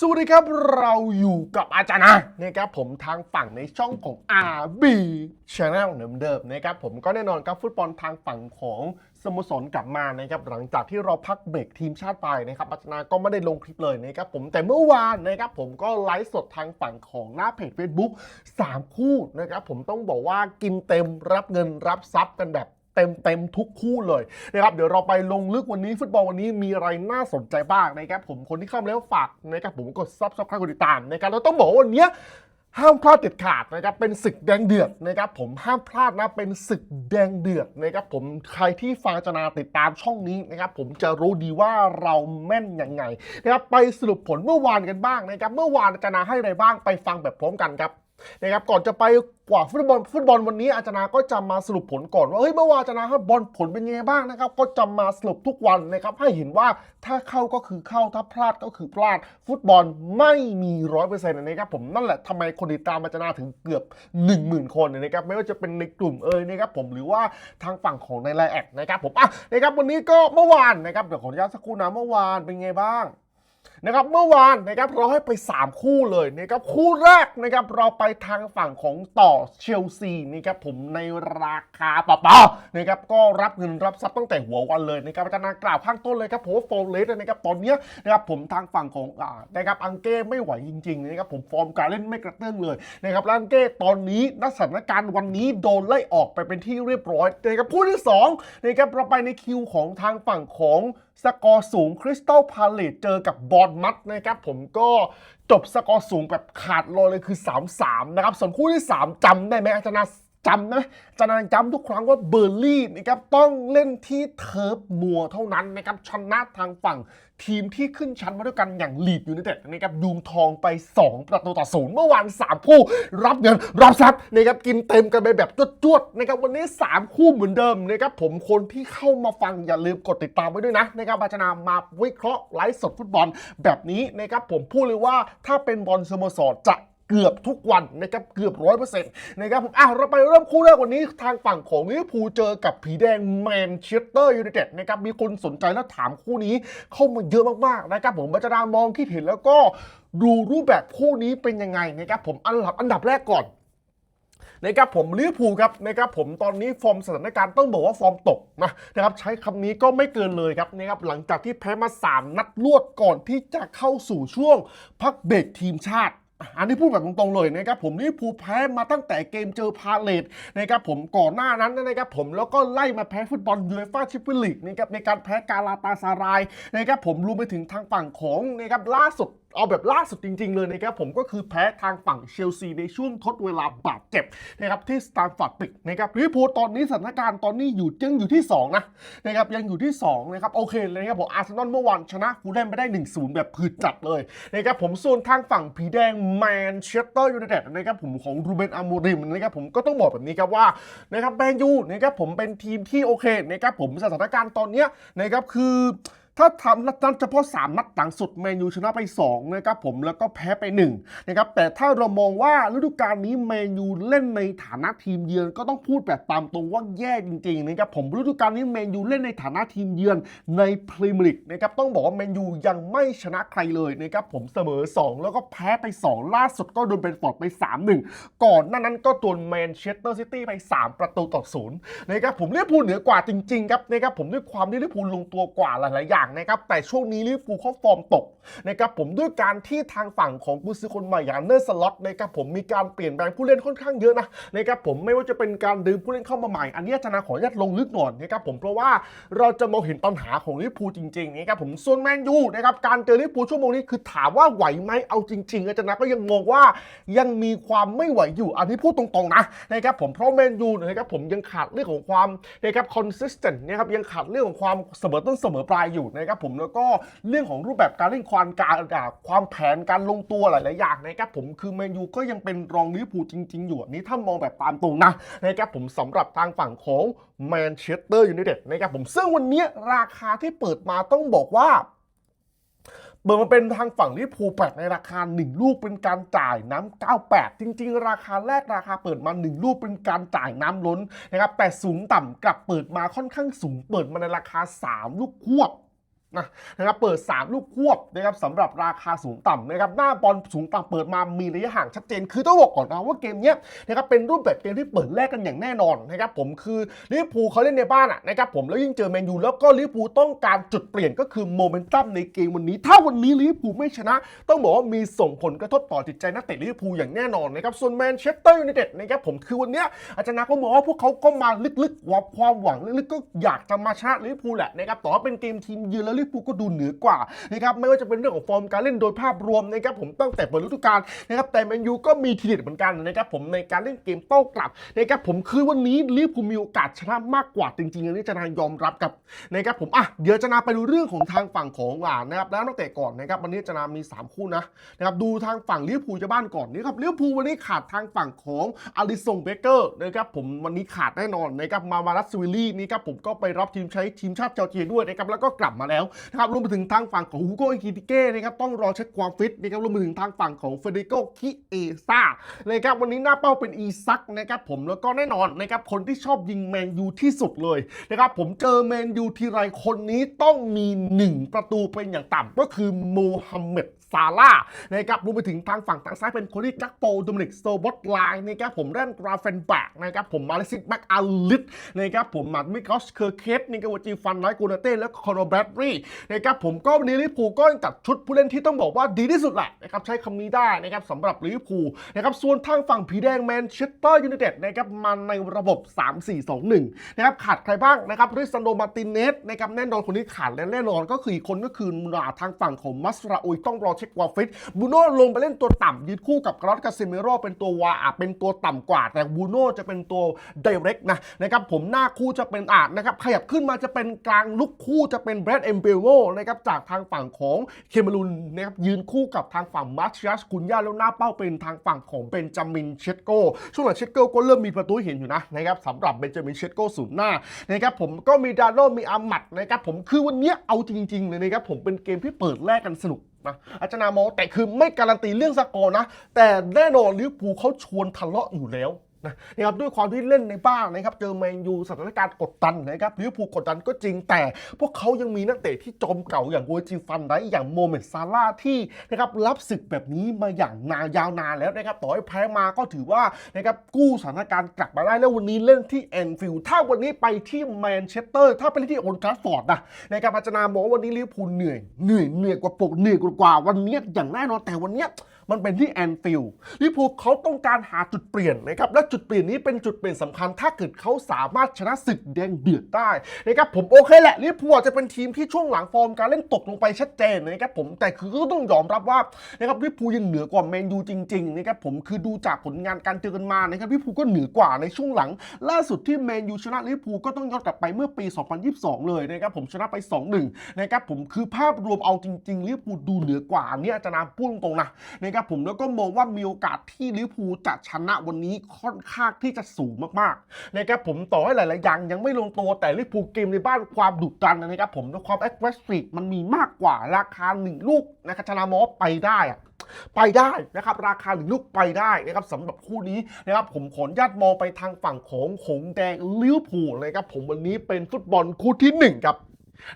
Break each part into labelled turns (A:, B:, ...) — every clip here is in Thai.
A: สวัสดีครับเราอยู่กับอาจารย์นะนะครับผมทางฝั่งในช่องของ RB Channel เดิมๆนะครับผมก็แน่นอนครับฟุตบอลทางฝั่งของสโมสรกลับมานะครับหลังจากที่เราพักเบรกทีมชาติไปนะครับอาจารย์ก็ไม่ได้ลงคลิปเลยนะครับผมแต่เมื่อวานนะครับผมก็ไลฟ์สดทางฝั่งของหน้าเพจ Facebook 3 คู่นะครับผมต้องบอกว่ากินเต็มรับเงินรับทรัพย์กันแบบ เต็มเต็มทุกคู่เลยนะครับเดี๋ยวเราไปลงลึกวันนี้ฟุตบอลวันนี้มีอะไรน่าสนใจบ้างนะครับผมคนที่เข้ามาแล้วฝากนะครับผมกดซับสไครต์กดติดตามนะครับแล้วต้องบอกวันนี้ห้ามพลาดเด็ดขาดนะครับเป็นศึกแดงเดือดนะครับผมห้ามพลาดนะเป็นศึกแดงเดือดนะครับผมใครที่ฟังจนาติดตามช่องนี้นะครับผมจะรู้ดีว่าเราแม่นยังไงนะครับไปสรุปผลเมื่อวานกันบ้างนะครับเมื่อวานจนาให้อะไรบ้างไปฟังแบบพร้อมกันครับ นะครับก่อนจะไปกว่าฟุตบอลฟุตบอลวันนี้อาจารย์ก็จะมาสรุปผลก่อนว่าเฮ้ยเมื่อวานอาจารย์ครับบอลผลเป็นยังไงบ้างนะครับ ก็จะมาสรุปทุกวันนะครับ ให้เห็นว่าถ้าเข้าก็คือเข้าถ้าพลาดก็คือพลาด ฟุตบอลไม่มีร้อยเปอร์เซ็นต์นะครับผมนั่นแหละทำไมคนติดตามอาจารย์ถึงเกือบ 1 0,000 คนนะครับไม่ว่าจะเป็นในกลุ่มเอ่ยนะครับผมหรือว่าทางฝั่งของในไลน์แอดนะครับผมอะนะครับวันนี้ก็เมื่อวานนะครับเดี๋ยวขออนุญาตสักครู่นะเมื่อวานเป็นไงบ้าง นะครับเมื่อวานนะครับเราให้ไป 3 คู่เลยนะครับคู่แรกนะครับเราไปทางฝั่งของต่อเชลซีนะครับผมในราคาปะปะนะครับก็รับเงินรับทรัพย์ตั้งแต่หัววันเลยนะครับอาจารย์กล่าวข้างต้นเลยครับผมว่าฟอร์มเลสนะครับตอนเนี้ยนะครับผมทางฝั่งของอ่านะครับอังเก้ไม่ไหวจริงๆนะครับผมฟอร์มการเล่นไม่กระเตื้องเลยนะครับแล้วอังเก้ตอนนี้ณสถานการณ์วันนี้โดนไล่ออกไปเป็นที่เรียบร้อยนะครับคู่ที่สองนะครับเราไปในคิวของทางฝั่งของสกอร์สูงคริสตัลพาเลตเจอกับบออนมัดนะครับผมก็จบสกอร์สูงแบบขาดลอยเลยคือ 3-3 นะครับ ส่วนคู่ที่ 3จำได้ไหมอาจารย์ จำนะอาจารย์จำทุกครั้งว่าเบอร์ลี่นะครับต้องเล่นที่เทิร์ฟมัวเท่านั้นนะครับชนะทางฝั่งทีมที่ขึ้นชั้นมาด้วยกันอย่างลีดยูไนเต็ดนะครับยูงทองไป 2 ประตูต่อศูนย์เมื่อวาน3คู่ รับเงินรับทรัพย์นะครับกินเต็มกันไปแบบจวดๆนะครับวันนี้ 3 คู่เหมือนเดิมนะครับผมคนที่เข้ามาฟังอย่าลืมกดติดตามไว้ด้วยนะนะครับอาจารย์มาวิเคราะห์ไลฟ์สดฟุตบอลแบบนี้นะครับผมพูดเลยว่าถ้าเป็นบอลสโมสรจะ เกือบทุกวันนะครับเกือบร้อยเปอร์เซ็นต์นะครับผมอะเราไปเริ่มคู่แรกวันนี้ทางฝั่งของลิเวอร์พูลเจอกับผีแดงแมนเชสเตอร์ยูไนเต็ดนะครับมีคนสนใจและถามคู่นี้เข้ามาเยอะมากๆนะครับผมบัจจารามองคิดเห็นแล้วก็ดูรูปแบบคู่นี้เป็นยังไงนะครับผมอันดับอันดับแรกก่อนนะครับผมลิเวอร์พูลครับนะครับผมตอนนี้ฟอร์มสถานการณ์ต้องบอกว่าฟอร์มตกนะนะครับใช้คำนี้ก็ไม่เกินเลยครับนะครับหลังจากที่แพ้มา 3 นัดรวดก่อนที่จะเข้าสู่ช่วงพักเบรกทีมชาติ อันนี้พูดแบบตรงๆเลยนะครับผมนี่ผู้แพ้มาตั้งแต่เกมเจอพาเลตนะครับผมก่อนหน้านั้นนะครับผมแล้วก็ไล่มาแพ้ฟุตบอลยูเอฟ่าแชมเปี้ยนลีกนะครับในการแพ้กาลาตาซารายนะครับผมรวมไปถึงทางฝั่งของนะครับล่าสุดเอาแบบล่าสุดจริง ๆ เลยนะครับผมก็คือแพ้ทางฝั่งเชลซีในช่วงทดเวลาบาดเจ็บนะครับที่สตาร์ฟอร์ดปิกนะครับลิเวอร์พูลตอนนี้สถานการณ์ตอนนี้อยู่ยังอยู่ที่ 2 นะนะครับยังอยู่ที่ 2 นะครับ โอเคเลยนะครับผมอาร์เซนอลเมื่อวานชนะฟูลแลมไปได้ 1-0 แบบผืดจัดเลยนะครับผมส่วนทางฝั่งผีแดงแมนเชสเตอร์ยูไนเต็ดนะครับผมของรูเบนอามูริมนะครับผมก็ต้องบอกแบบนี้ครับว่านะครับแมนยูนะครับผมเป็นทีมที่โอเคนะครับผมสถานการณ์ตอนเนี้ยนะครับคือ ถ้าทำนัดเฉพาะ 3 นัดหลังสุดแมนยูชนะไป2นะครับผมแล้วก็แพ้ไป1นะครับแต่ถ้าเรามองว่าฤดูกาลนี้แมนยูเล่นในฐานะทีมเยือนก็ต้องพูดแบบตามตรงว่าแย่จริงๆนะครับผมฤดูกาลนี้แมนยูเล่นในฐานะทีมเยือนในพรีเมียร์ลีกนะครับต้องบอกว่าแมนยูยังไม่ชนะใครเลยนะครับผมเสมอ 2 แล้วก็แพ้ไป 2 ล่าสุดก็โดนเป็นฟอร์ดไป 3-1 ก่อนหน้านั้นก็โดนแมนเชสเตอร์ซิตี้ไป 3 ประตูต่อศูนย์นะครับผมลิเวอร์พูลเหนือกว่าจริงๆครับนะครับผมด้วยความที่ลิเวอร์พูลลงตัวกว่าหลายๆอย่างนะครับแต่ช่วงนี้ลิเวอร์พูลเขาฟอร์มตกนะครับผมด้วยการที่ทางฝั่งของกุซือคนใหม่อย่างเนอร์สล็อตนะครับผมมีการเปลี่ยนแปลงผู้เล่นค่อนข้างเยอะนะนะครับผมไม่ว่าจะเป็นการดึงผู้เล่นเข้ามาใหม่ อันนี้อาจาขออนุญาตลงลึกหน่อยนะครับผมเพราะว่าเราจะมองเห็นปัญหาของลิเวอร์พูลจริงๆนะครับผมส่วนแมนยูนะครับการเจอลิเวอร์พูลชั่วโมงนี้คือถามว่าไหวไหมเอาจริง ๆ อาจารย์ก็ยังมองว่ายังมีความไม่ไหวอยู่อันนี้พูดตรงๆนะนะครับผมเพราะแมนยูนะครับผมยังขาดเรื่องของความนะครับ consistent นะครับยังขาดเรื่องของความเสมอต้นเสมอปลายอยู่นะครับผมแล้วก็เรื่องของรูปแบบการเล่นความการความแผนการลงตัวหลายๆอย่างนะครับผมคือแมนยูก็ยังเป็นรองลิเวอร์พูลจริง ๆ อยู่นี้ถ้ามองแบบตามตรงนะนะครับผมสำหรับทางฝั่งของแมนเชสเตอร์ยูไนเต็ดนะครับผมซึ่งวันนี้ราคาที่เปิดมาต้องบอกว่าเปิดมาเป็นทางฝั่งลิเวอร์พูลแปดในราคา 1 ลูกเป็นการจ่ายน้ำ98 จริง ๆ ราคาแรกราคาเปิดมา 1 ลูกเป็นการจ่ายน้ำล้นนะครับแต่สูงต่ำกลับเปิดมาค่อนข้างสูงเปิดมาในราคา 3 ลูกควบ นะนะครับเปิด 3 ลูกควบนะครับสำหรับราคาสูงต่ำนะครับหน้าบอลสูงต่ำเปิดมามีระยะห่างชัดเจน คือต้องบอกก่อนนะว่าเกมนี้นะครับเป็นรูปแบบเกมที่เปิดแรกกันอย่างแน่นอนนะครับผมคือลิเวอร์พูลเขาเล่นในบ้านอะนะครับผมแล้วยิ่งเจอแมนยูแล้วก็ลิเวอร์พูลต้องการจุดเปลี่ยนก็คือโมเมนตัมในเกมวันนี้ ถ้าวันนี้ลิเวอร์พูลไม่ชนะ ต้องบอกว่ามีส่งผลกระทบต่อจิตใจนักเตะลิเวอร์พูลอย่างแน่นอนนะครับส่วนแมนเชสเตอร์ยูไนเต็ดนะครับผมคือวันนี้อาจารย์นาก็มองว่าพวกเขาก็มาลึกๆวความหวังลึกๆก็อยากจะมาชนะลิเวอร์พูลแหละนะครับแต่ว่าเป็นเกมทีมเยือนแล้วลิเวอร์พูลก็ดูเหนือกว่านะครับไม่ว่าจะเป็นเรื่องของฟอร์มการเล่นโดยภาพรวมนะครับผมตั้งแต่เปิดฤดูกาลนะครับแต่แมนยูก็มีทีเด็ดเหมือนกันนะครับผมในการเล่นเกมโต้กลับนะครับผมคือวันนี้ลิเวอร์พูลมีโอกาสชนะมากกว่าจริงๆอันนี้จารย์นายอมรับกับนะครับผมอะเดี๋ยวจารย์นาไปดูเรื่องของทางฝั่งของอ่านนะครับแล้วนักเตะก่อนนะครับวันนี้จารย์นามีสามคู่นะนะครับดูทางฝั่งลิเวอร์พูลจะบ้านก่อนนี่ครับลิเวอร์พูลวันนี้ขาดทางฝั่งของอาริสงเบเกอร์นะครับผมวันนี้ขาดแน่นอนนะครับมามารัสวิลลี่นี่ครับผมก็ไปรับทีมใช้ทีมชาติจอร์เจียด้วยนะครับแล้วก็กลับมาแล้วนะครับรวมไปถึงทางฝั่งของฮูโกอิคิติเก้นะครับต้องรอเช็คความฟิตนะครับรวมไปถึงทางฝั่งของเฟเดริโกคิเอซ่านะครับวันนี้หน้าเป้าเป็นอีซักนะครับผมแล้วก็แน่นอนนะครับคนที่ชอบยิงแมนยูที่สุดเลยนะครับผมเจอแมนยูทีไรคนนี้ต้องมีหนึ่งประตูเป็นอย่างต่ำก็คือโมฮัมเหม็ดซาร่านะครับรวมไปถึงทางฝั่งทางซ้ายเป็นโคดี้กักโปโดมินิกโซบอตไลน์นะครับผมแรนกราเฟนแบกนะครับผมมาเลซิกแม็กอาลิสนะครับผมมามิคอสเคอร์เคสนิกาวจีฟันไลกูนาเต้และคอนอร์แบดรีนะครับผมก็วันนี้ลิเวอร์พูลก็จัดชุดผู้เล่นที่ต้องบอกว่าดีที่สุดแหละนะครับใช้คำนี้ได้นะครับสำหรับลิเวอร์พูลนะครับส่วนทางฝั่งผีแดงแมนเชสเตอร์ยูไนเต็ดนะครับมาในระบบ 3-4-2-1นะครับขาดใครบ้างนะครับริซันโดมาตินเนสนะครับแน่นอนคนนี้ขาดและแน่นอนก็คืออีกคนก็คือนาทางฝั่งของมัสราอุยต้องรอเช็คความฟิตบูโน่ลงไปเล่นตัวต่ำยืนคู่กับกรอสกาเซเมโรเป็นตัววาอะเป็นตัวต่ำกว่า แต่บูโน่จะเป็นตัวไดเรกนะนะครับผมหน้าคู่จะเป็นอาจนะครับขยับขึ้นมาจะเป็นกลางลุกคู่จะเป็นแบรดเอมเบโลนะครับจากทางฝั่งของเคเมรุนนะครับยืนคู่กับทางฝั่งมาร์ชิอัสคุนยาแล้วหน้าเป้าเป็นทางฝั่งของเบนจามินเชตโกช่วงหลังเชตโกก็เริ่มมีประตูเห็นอยู่นะนะครับสำหรับเบนจามินเชตโกศูนย์หน้านะครับผมก็มีดาโลมีอามัดนะครับผมคือวันนี้เอาจริงๆเลยนะครับผมเป็นเกมที่เปิดแรกกันสนุกนะอาจารย์มองแต่คือไม่การันตีเรื่องสกอร์นะ แต่แน่นอนลิเวอร์พูลเขาชวนทะเลาะอยู่แล้ว นะนะครับด้วยความที่เล่นในบ้านนะครับเจอแมนยูสถานการณ์กดดันนะครับลิเวอร์พูลกดดันก็จริงแต่ พวกเขายังมีนักเตะที่จอมเก่าอย่างโวจิฟันไดอย่างโมเมดซาร่าที่นะครับรับศึกแบบนี้มาอย่างนานยาวนานแล้วนะครับต่อให้แพ้มาก็ถือว่านะครับกู้สถานการณ์กลับมาได้แล้ววันนี้เล่นที่แอนฟิลด์ถ้าวันนี้ไปที่แมนเชสเตอร์ถ้าไปที่โอลด์แทราฟฟอร์ดนะนะครับอาจารย์มองว่าวันนี้ลิเวอร์พูลเหนื่อยเหนื่อยเหนื่อยกว่าปกเหนื่อยกว่าวันนี้อย่างแน่นอนแต่วันนี้ มันเป็นที่แอนฟิลด์ลิเวอร์พูลเขาต้องการหาจุดเปลี่ยนนะครับและจุดเปลี่ยนนี้เป็นจุดเปลี่ยนสำคัญ ถ้าเกิดเขาสามารถชนะศึกแดงเดือดได้นะครับผมโอเคแหละลิเวอร์พูลจะเป็นทีมที่ช่วงหลังฟอร์มการเล่นตกลงไปชัดเจนนะครับผมแต่คือก็ต้องยอมรับว่านะครับลิเวอร์พูลยังเหนือกว่าแมนยูจริงๆนะครับผมคือดูจากผลงานการเจอกันมานะครับลิเวอร์พูลก็เหนือกว่าในช่วงหลัง ล่าสุดที่แมนยูชนะลิเวอร์พูลก็ต้องย้อนกลับไปเมื่อปี 2022 เลยนะครับผมชนะไป 2-1นะครับผมคือภาพรวมเอาจริงๆลิเวอร์พูลดูเหนือกว่าอันนี้อาจารย์นาพูดตรงๆนะนะครับครับผมแล้วก็มองว่ามีโอกาสที่ลิเวอร์พูลจะชนะวันนี้ค่อนข้างที่จะสูงมากๆนะครับผมต่อให้หลายๆอย่างยังไม่ลงตัวแต่ลิเวอร์พูลเกมในบ้านความดุดันนะครับผมและความ aggressive มันมีมากกว่าราคาหนึ่งลูกนะครับอาจารย์นามองว่าไปได้อะไปได้นะครับ ราคาหนึ่งลูกไปได้นะครับสำหรับคู่นี้นะครับผมขออนุญาตมองไปทางฝั่งของหงแดงลิเวอร์พูลนะครับผมวันนี้เป็นฟุตบอลคู่ที่หนึ่งครับ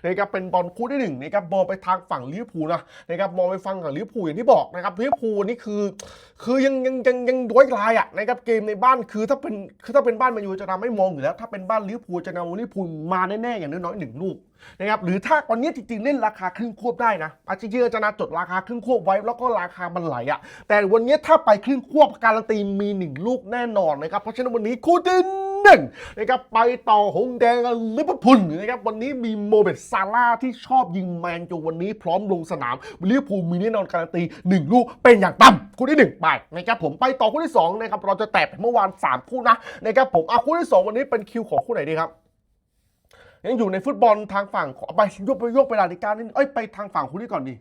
A: นะครับเป็นบอลคู่ที่หนึ่งนะครับมองไปทางฝั่งลิเวอร์พูลนะนะครับมองไปฟังกับลิเวอร์พูลอย่างที่บอกนะครับลิเวอร์พูลนี่คือ คือยังยังยังยังย้อยลายอะนะครับเกมในบ้านคือถ้าเป็นคือถ้าเป็นบ้านแมนยูจะทำไม่มองอยู่แล้ว ถ้าเป็นบ้านลิเวอร์พูลจะนำลิเวอร์พูลมาแน่ๆอย่างน้อยๆหนึ่งลูกนะครับหรือถ้าวันนี้จริงๆเล่นราคาครึ่งควบได้นะอาจริงๆจะนาจดราคาครึ่งควบไว้แล้วก็ราคามันไหลอะ แต่วันนี้ถ้าไปครึ่งควบการันตีมีหนึ่งลูกแน่นอนนะครับเพราะฉะนั้นวันนี้คู่ที่ หนึ่งนะครับไปต่อหงแดงลิเวอร์พูลนะครับวันนี้มีโมเมดซาร่าที่ชอบยิงแมนจูวันนี้พร้อมลงสนามลิเวอร์พูลมีแน่นอนการันตีหนึ่งลูกเป็นอย่างต่ำคู่ที่หนึ่งไปนะครับผมไปต่อคู่ที่สองนะครับเราจะแตะไปเมื่อวานสามคู่นะนะครับผมเอาคู่ที่สองวันนี้เป็นคิวของคู่ไหนดีครับยังอยู่ในฟุตบอลทางฝั่งไปยกไปยกไปลาลิกานี่เอ้ยไปทางฝั่งคู่นี้ก่อนดิ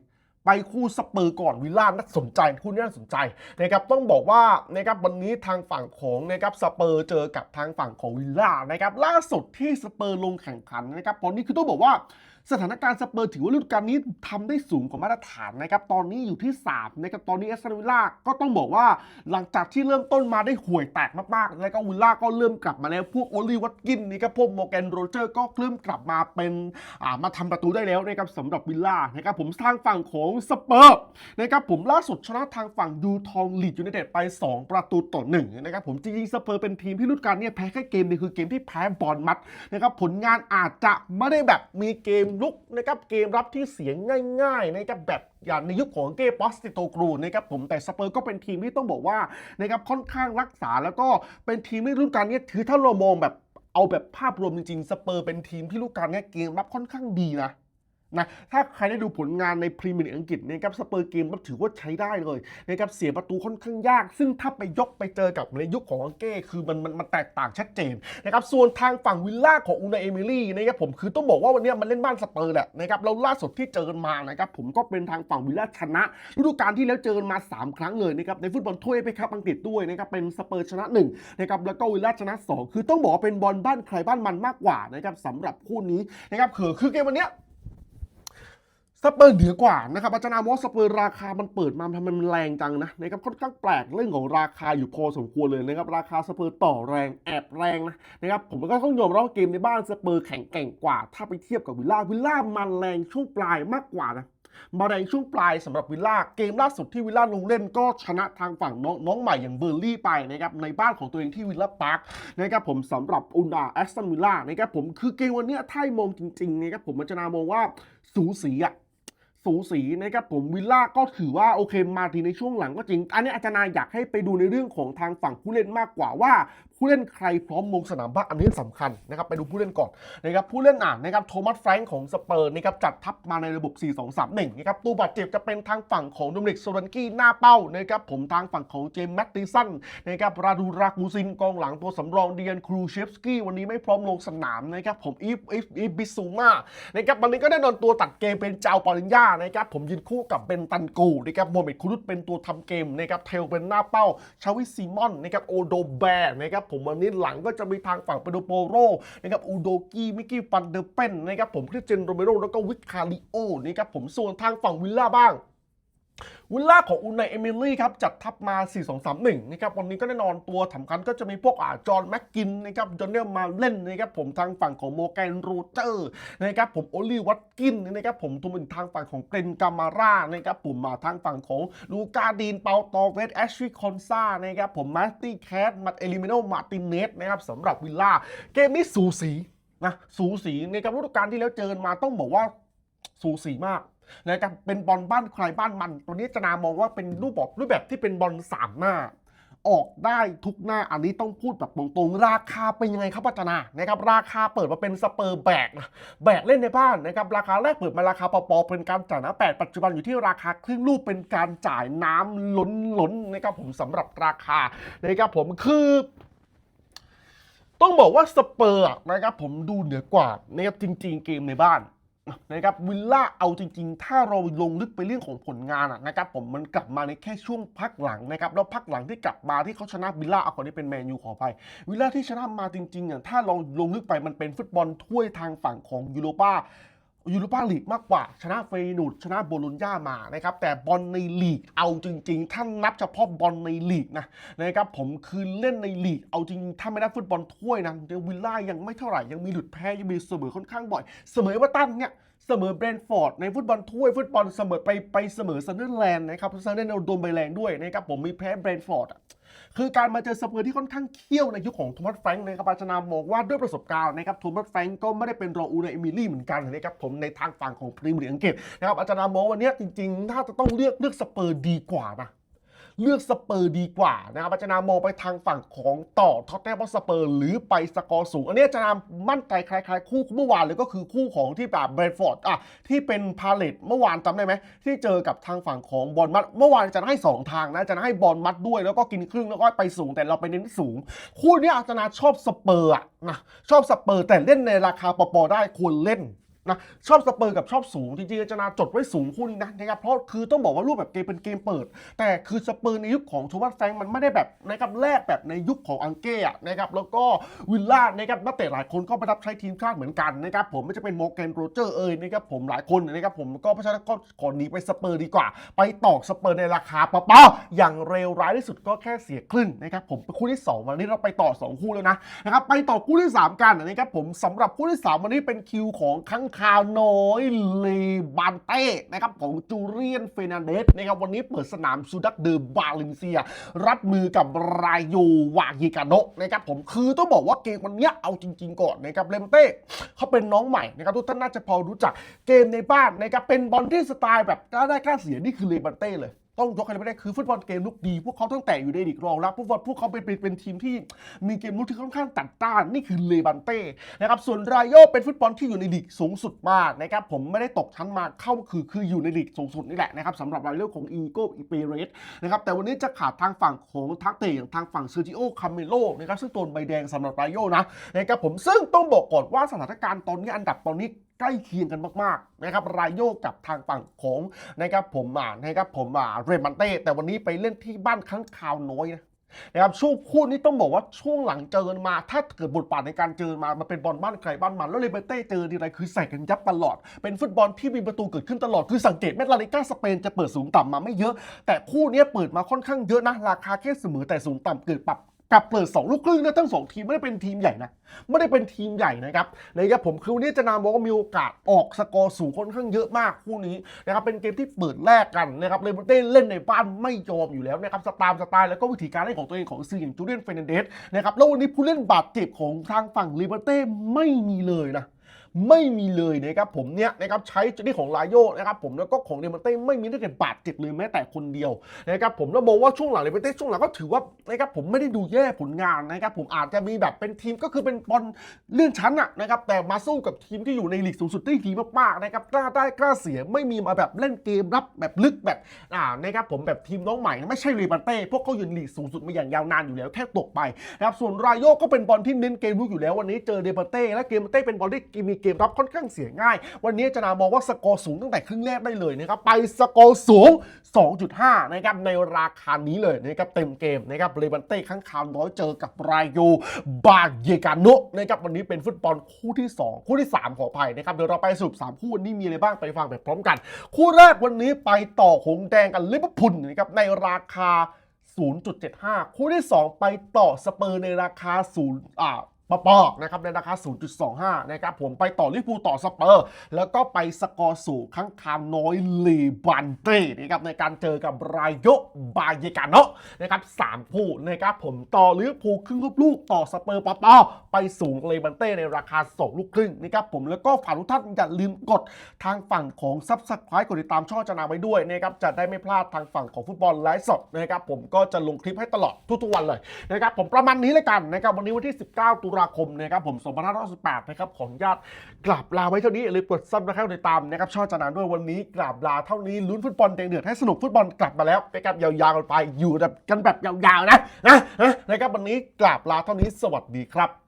A: ไปคู่สเปอร์ก่อนวิลล่าน่าสนใจคู่นี้น่าสนใจนะครับต้องบอกว่านะครับวันนี้ทางฝั่งของนะครับสเปอร์เจอกับทางฝั่งของวิลล่านะครับล่าสุดที่สเปอร์ลงแข่งขันนะครับตอนนี้คือต้องบอกว่าสถานการณ์สเปอร์ถือว่าฤดูกาลนี้ทำได้สูงกว่ามาตรฐานนะครับตอนนี้อยู่ที่ 3 นะครับตอนนี้แอสตันวิลล่าก็ต้องบอกว่าหลังจากที่เริ่มต้นมาได้ห่วยแตกมากๆ แล้วก็วิลล่าก็เริ่มกลับมาแล้วพวกโอลิวัตกินนี่ครับพวกโมแกนโรเจอร์ก็เริ่มกลับมาเป็นอ่ามาทำประตูได้แล้วนะครับสำหรับวิลล่านะครับผมทางฝั่งของสเปอร์นะครับผมล่าสุดชนะทางฝั่งยูทองลีดยูไนเต็ดไป 2 ประตูต่อหนึ่งนะครับผมจริงๆสเปอร์เป็นทีมที่ฤดูกาลเนี้แพ้แค่เกมเดียวคือเกมที่แพ้บอลมัดนะครับผลงานอาจจะไม่ได้แบบมีเกมลุกนะครับเกมรับที่เสียงง่ายๆนะครับแบบอย่างในยุคของเก้ปอสติโตกรูนะครับผมแต่สเปอร์ก็เป็นทีมที่ต้องบอกว่านะครับค่อนข้างรักษาแล้วก็เป็นทีมที่ฤดูกาลนี้คือถ้าเรามองแบบเอาแบบภาพรวมจริงๆ สเปอร์เป็นทีมที่ฤดูกกาลนี้เกมรับค่อนข้างดีนะ นะถ้าใครได้ดูผลงานในพรีเมียร์ลีกอังกฤษนะครับสเปอร์เกมก็ถือว่าใช้ได้เลยนะครับเสียประตูค่อนข้างยาก ซึ่งถ้าไปยกไปเจอกับในยุคของอังเก้คือมันมันมันแตกต่างชัดเจนนะครับส่วนทางฝั่งวิลล่าของอูนาเอมิลี่นะครับผมคือต้องบอกว่าวันนี้มันเล่นบ้านสเปอร์แหละนะครับแล้วล่าสุดที่เจอกันมานะครับผมก็เป็นทางฝั่งวิลล่าชนะฤดูกาลที่แล้วเจอกันมา 3 ครั้งเลยนะครับในฟุตบอลถ้วยไปครับอังกฤษด้วยนะครับเป็นสเปอร์ชนะ1นะครับแล้วก็วิลล่าชนะ 2 คือต้องบอกว่าเป็นบอลบ้านใครบ้านมันมากกว่านะครับสำหรับคู่นี้นะครับคือคือเกมวันเนี้ย สเปอร์เหนือกว่านะครับอาจารย์นามว่าสเปอร์ราคามันเปิดมาทำไมมันแรงจังนะนะครับค่อนข้างแปลกเรื่องของราคาอยู่พอสมควรเลยนะครับราคาสเปอร์ต่อแรงแอบแรงนะนะครับผมก็ต้องยอมรับว่าเกมในบ้านสเปอร์แข็งแกร่งกว่า ถ้าไปเทียบกับวิลล่าวิลล่ามันแรงช่วงปลายมากกว่านะมาแรงช่วงปลายสำหรับวิลล่าเกมล่าสุดที่วิลล่าลงเล่นก็ชนะทางฝั่งน้องน้องใหม่อย่างเบอร์ลี่ไปนะครับในบ้านของตัวเองที่วิลล่าพาร์คนะครับผมสำหรับอุนดาแอสตันวิลล่านะครับผมคือเกมวันเนี้ยถ้ามองจริงๆนะครับผมมันจะนามองว่าสูสีอะ สูสีนะครับผมวิลล่าก็ถือว่าโอเคมาทีในช่วงหลังก็จริง อันนี้อาจารย์นายอยากให้ไปดูในเรื่องของทางฝั่งผู้เล่นมากกว่าว่า ผู้เล่นใครพร้อมลงสนามบ้างอันนี้สำคัญนะครับไปดูผู้เล่นก่อนนะครับผู้เล่นอ่านนะครับโทมัสแฟรงค์ของสเปอร์นะครับจัดทัพมาในระบบ 4-2-3-1 นะครับตัวบาดเจ็บจะเป็นทางฝั่งของโดมินิกโซลันกี้หน้าเป้านะครับผมทางฝั่งของเจมส์แมตติสันนะครับราดูรากูซินกองหลังตัวสำรองเดียนครูเชฟสกี้วันนี้ไม่พร้อมลงสนามนะครับผมอีฟอีฟอีฟบิซูมานะครับวันนี้ก็ได้นอนตัวตัดเกมเป็นเจ้าปอลิญญานะครับผมยืนคู่กับเบนตันกูนะครับโมเมดคุรุตเป็นตัวทำเกมนะครับเทลเป็นหน้าเป้าชาวิซีมอนนะครับโอโดแบร์นะครับผมวันนี้หลังก็จะมีทางฝั่งเปโดโปโรนะครับอูโดกี้มิกกี้ฟันเดอร์เปนนะครับผมคริสเจนโรเมโรแล้วก็วิคคาริโอนะครับผมส่วนทางฝั่งวิลล่าบ้าง วิลล่าของอุนไนเอมิลี่ครับจัดทัพมา 4-2-3-1 นะครับวันนี้ก็แน่นอนตัวสำคัญก็จะมีพวกอ่าจอห์นแม็กกินนะครับจอห์นเนลมาเล่นนะครับผมทางฝั่งของโมแกนโรเจอร์นะครับผมโอลีวัตกินนะครับผมตัวเป็นทางฝั่งของเกรนกามาร่านะครับผมมาทางฝั่งของลูกาดีนเปาตอเวสแอชลีคอนซานะครับผมมาสตี้แคทมัตเอลิเมโนมาตินเนสนะครับสำหรับวิลล่าเกมนี้สูสีนะสูสีในการฤดูกาลที่แล้วเจอมาต้องบอกว่าสูสีมาก นะครับเป็นบอลบ้านใครบ้านมัน ตัวนี้จะนามองว่าเป็นรูปแบบรูปแบบที่เป็นบอลสามหน้า ออกได้ทุกหน้าอันนี้ต้องพูดแบบตรงๆราคาเป็นยังไงครับปัจนานะครับราคาเปิดมาเป็นสเปอร์แบกนะแบกเล่นในบ้านนะครับราคาแรกเปิดมาราคาปอปอเป็นการจ่ายนะแปดปัจจุบันอยู่ที่ราคาครึ่งลูกเป็นการจ่ายน้ำล้นล้นๆนะครับผมสำหรับราคานะครับผมคือต้องบอกว่าสเปอร์นะครับผมดูเหนือกว่านะครับจริง ๆ เกมในบ้าน นะครับวิลล่าเอาจริงๆ ถ้าเราลงลึกไปเรื่องของผลงานนะครับผมมันกลับมาในแค่ช่วงพักหลังนะครับแล้วพักหลังที่กลับมาที่เขาชนะวิลล่าเอาคนนี้เป็นแมนยูขอไปวิลล่าที่ชนะมาจริงๆอะถ้าลองลงลึกไปมันเป็นฟุตบอลถ้วยทางฝั่งของยูโรปา ยูโรปาลีกมากกว่าชนะเฟยนูดชนะโบโลญญามานะครับแต่บอลในลีกเอาจริงๆ ถ้านับเฉพาะบอลในลีกนะนะครับผมคือเล่นในลีกเอาจริงถ้าไม่ได้ฟุตบอลถ้วยนะเดวิลล่ายังไม่เท่าไหร่ยังมีหลุดแพ้ยังมีเสมอค่อนข้างบ่อย เสมอวอร์ตันเนี่ยเสมอเบรนท์ฟอร์ดในฟุตบอลถ้วยฟุตบอลเสมอไปไปเสมอซันเดอร์แลนด์นะครับซันเดอร์แลนด์โดนใบแรงด้วยนะครับผมมีแพ้เบรนท์ฟอร์ดอะ คือการมาเจอสเปอร์ที่ค่อนข้างเขี้ยวในยุคของโทมัสแฟรงค์นะครับอาจารย์นามองว่าด้วยประสบการณ์นะครับโทมัสแฟรงค์ก็ไม่ได้เป็นรองอูนเอมิลี่เหมือนกันนะครับผมในทางฝั่งของพรีเมียร์อังกฤษนะครับอาจารย์มองวันนี้จริงๆถ้าจะต้องเลือกเลือกสเปอร์ดีกว่านะ เลือกสเปอร์ดีกว่านะครับอาจารย์นามองไปทางฝั่งของต่อท็อตแนมสเปอร์ หรือไปสกอร์สูง อันนี้อาจารย์นามั่นใจคล้ายๆ คู่เมื่อวานเลยก็คือคู่ของที่แบบเบรนท์ฟอร์ดอะที่เป็นพาเลตเมื่อวานจำได้ไหมที่เจอกับทางฝั่งของบอลมัดเมื่อวานอาจารย์ให้ 2 ทางนะอาจารย์ให้บอลมัดด้วยแล้วก็กินครึ่งแล้วก็ไปสูงแต่เราไปเน้นสูง คู่นี้อาจารย์นาชอบสเปอร์อะนะชอบสเปอร์แต่เล่นในราคาปอๆได้ควรเล่น นะชอบสเปอร์กับชอบสูง จริงๆอาจารย์จดไว้สูงคู่นี้นะนะครับเพราะคือต้องบอกว่ารูปแบบเกมเป็นเกมเปิด แต่คือสเปอร์ในยุคของโทมัสแฟงมันไม่ได้แบบนะครับแรกแบบในยุคของอังเก้อะนะครับแล้วก็วิลล่านะครับนักเตะหลายคนก็ไปรับใช้ทีมชาติเหมือนกันนะครับผมไม่จะเป็นโมเกนโรเจอร์เอ่ยนะครับผมหลายคนนะครับผมก็เพราะฉะนั้นก็ขอหนีไปสเปอร์ดีกว่า ไปตอกสเปอร์ในราคาปะปะอย่างเร็วร้ายที่สุดก็แค่เสียครึ่งนะครับผมเป็นคู่ที่สองวันนี้เราไปต่อสองคู่แล้วนะนะครับไปต่อคู่ที่สามกันนะครับผมสำหรับคู่ที่สามวันนี้เป็นคิวของข้งคาวน้อยเลบานเต้นะครับของจูเรียนเฟนันเดสนะครับวันนี้เปิดสนามซูดักเดอบาเลนเซีย รับมือกับรายโยวากิกาโนะนะครับผมคือต้องบอกว่าเกมวันนี้เอาจริง ๆ ก่อนนะครับเลมเต้เขาเป็นน้องใหม่นะครับทุกท่านน่าจะพอรู้จักเกมในบ้านนะครับเป็นบอลที่สไตล์แบบก้าได้กล้าเสียนี่คือเลบันเต้เลย ต้องยกให้ไม่ได้คือฟุตบอลเกมลุกดี พวกเขาตั้งแต่อยู่ในลีกรองรับพวกเขาพวกเขาเป็นเป็นเป็นทีมที่มีเกมลุกที่ค่อนข้างจัดต้านนี่คือเลบันเต้นะครับส่วนรายโยเป็นฟุตบอลที่อยู่ในลีกสูงสุดมากนะครับผมไม่ได้ตกชั้นมาเข้าคือคืออยู่ในลีกสูงสุดนี่แหละนะครับสำหรับรายโยของอีโก้อีเปเรสนะครับแต่วันนี้จะขาดทางฝั่งของทักเตะอย่างทางฝั่งเซอร์จิโอคาเมโลนะครับซึ่งโดนใบแดงสำหรับรายโยนะนะครับผมซึ่งต้องบอกก่อนว่าสถานการณ์ตอนนี้อันดับตอนนี้ ใกล้เคียงกันมากๆนะครับรายโยกับทางฝั่งของนะครับผมอ่านะครับผมอ่าเรมันเต้แต่วันนี้ไปเล่นที่บ้านค้างคาวน้อยนะนะครับช่วงคู่นี้ต้องบอกว่าช่วงหลังเจอมา ถ้าเกิดบทบาทในการเจอมามันเป็นบอลบ้านใครบ้านมัน แล้วเรมันเต้เจอทีไรคือใส่กันยับตลอด เป็นฟุตบอลที่มีประตูเกิดขึ้นตลอด คือสังเกตแมตช์ลาลิก้าสเปนจะเปิดสูงต่ำมาไม่เยอะ แต่คู่นี้เปิดมาค่อนข้างเยอะนะ ราคาแค่เสมอแต่สูงต่ำเกิดปรับ กับเปิดสองลูกครึ่งนะทั้งสองทีมไม่ได้เป็นทีมใหญ่นะไม่ได้เป็นทีมใหญ่นะครับนะครับผมคือวันนี้จะนำบอกว่ามีโอกาสออกสกอร์สูงค่อนข้างเยอะมากคู่นี้นะครับเป็นเกมที่เปิดแรกกันนะครับเลเบเต้เล่นในบ้านไม่ยอมอยู่แล้วนะครับสไตล์สไตล์แล้วก็วิธีการเล่นของตัวเองของซีอย่างจูเลียนเฟรนเดสนะครับแล้ววันนี้ผู้เล่นบาดเจ็บของทางฝั่งเลเบอร์เต้ไม่มีเลยนะ ไม่มีเลยนะครับผมเนี่ยนะครับใช้จุดนี้ของลายโยนะครับผมแล้วก็ของเดมอนเต้ไม่มีนักเตะบาดเจ็บเลยแม้แต่คนเดียวนะครับผมแล้วมองว่าช่วงหลังเดมอนเต้ช่วงหลังก็ถือว่านะครับผมไม่ได้ดูแย่ผลงานนะครับผมอาจจะมีแบบเป็นทีมก็คือเป็นบอลเลื่อนชั้นอะนะครับแต่มาสู้กับทีมที่อยู่ในลีกสูงสุดได้ดีมากๆนะครับกล้าได้กล้าเสียไม่มีมาแบบเล่นเกมรับแบบลึกแบบอ่านะครับผมแบบทีมน้องใหม่ไม่ใช่เรบันเต้พวกเขาอยู่ในลีกสูงสุดมาอย่างยาวนานอยู่แล้วแค่ตกไปนะครับส่วนรายโยก็เป็นบอลที่เน้นเกมลุกอยู่แล้ววันนี้เจอเดมอนเต้และเกมเต้เป็นบอลที่มีเกมรับค่อนข้างเสียง่าย วันนี้จะนามองว่าสกอร์สูงตั้งแต่ครึ่งแรกได้เลยนะครับไปสกอร์สูง 2.5 นะครับในราคานี้เลยนะครับเต็มเกมนะครับเรบันเต้ข้างคาวน้อยเจอกับรายโยบาเยกาโนะนะครับวันนี้เป็นฟุตบอลคู่ที่ 2 คู่ที่ 3 ขออภัยนะครับเดี๋ยวเราไปสรุป3คู่วันนี้มีอะไรบ้างไปฟังไปพร้อมกัน คู่แรกวันนี้ไปต่อหงแดงกันลิเวอร์พูลนะครับในราคา0.75 คู่ที่ 2 ไปต่อสเปอร์ในราคา0อ่า ปปอกนะครับในราคา 0.25 นะครับผมไปต่อลิเวอร์พูต่อสเปอร์ แล้วก็ไปสกอร์สูงข้างคามน้อยลีบันเต้นะครับในการเจอกับรายโยบาเยกาโนะนะครับสามคู่นะครับผมต่อลิเวอร์พูครึ่งลูกต่อสเปอร์ปปอไปสูงเลบันเต้ในราคา2ลูกครึ่งนะครับผมแล้วก็ฝากทุกท่านอย่าลืมกดทางฝั่งของซับสไครต์กดติดตามช่องจนาไว้ด้วยนะครับจะได้ไม่พลาดทางฝั่งของฟุตบอลไลฟ์สดนะครับผมก็จะลงคลิปให้ตลอดทุกๆวันเลยนะครับผมประมาณนี้เลยกันนะครับวันนี้วันที่ 19 ตุลาคมนะครับผม2568นะครับของญาติกลับลาไว้เท่านี้เลยกดซับนะครับในตามนะครับช่อจานานด้วยวันนี้กลับลาเท่านี้ลุ้นฟุตบอลแดงเดือดให้สนุกฟุตบอลกลับมาแล้วไปครับยาวๆกันไปอยู่แบบกันแบบยาวๆนะนะนะนะครับวันนี้กลับลาเท่านี้สวัสดีครับ